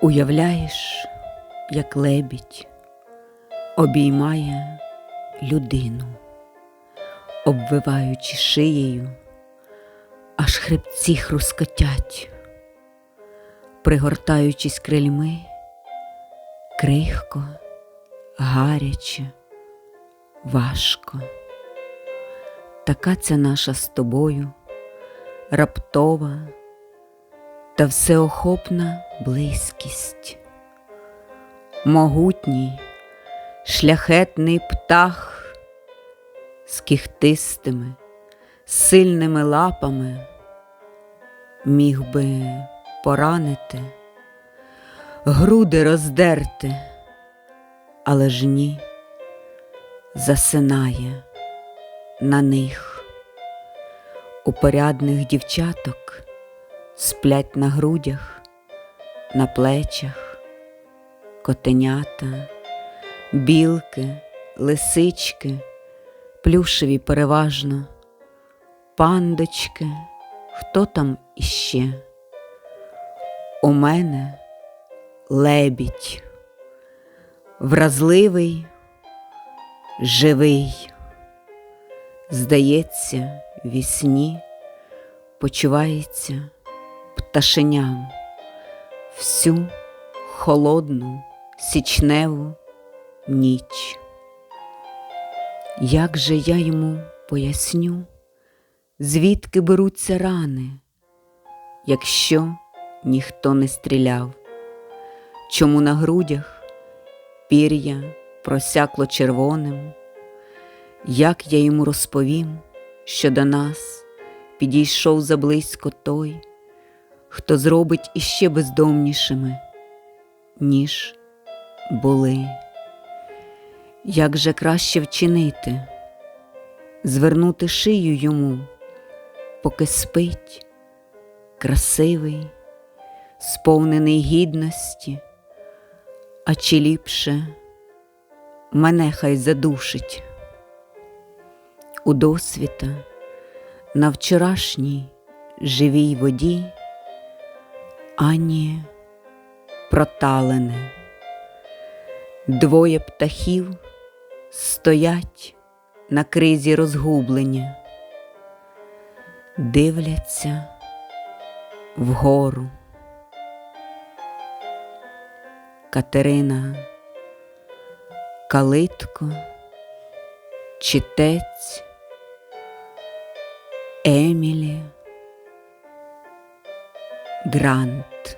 Уявляєш, як лебідь обіймає людину, обвиваючи шиєю, аж хребці хрускотять, пригортаючись крильми, крихко, гаряче, важко. Така ця наша з тобою раптова та всеохопна близькість. Могутній, шляхетний птах з кіхтистими, сильними лапами міг би поранити, груди роздерти, але ж ні, засинає на них. У порядних дівчаток сплять на грудях, на плечах, котенята, білки, лисички, плюшеві переважно, пандочки, хто там іще? У мене лебідь, вразливий, живий, здається, вісні почувається пташеням всю холодну січневу ніч. Як же я йому поясню, звідки беруться рани, якщо ніхто не стріляв, чому на грудях пір'я просякло червоним, як я йому розповім, що до нас підійшов заблизько той, хто зробить іще бездомнішими, ніж були. Як же краще вчинити, звернути шию йому, поки спить, красивий, сповнений гідності, а чи ліпше мене хай задушить у досвіта на вчорашній живій воді, ані проталене. Двоє птахів стоять на кризі розгублення, дивляться вгору. Катерина, калитко, читець, Емілі Грант.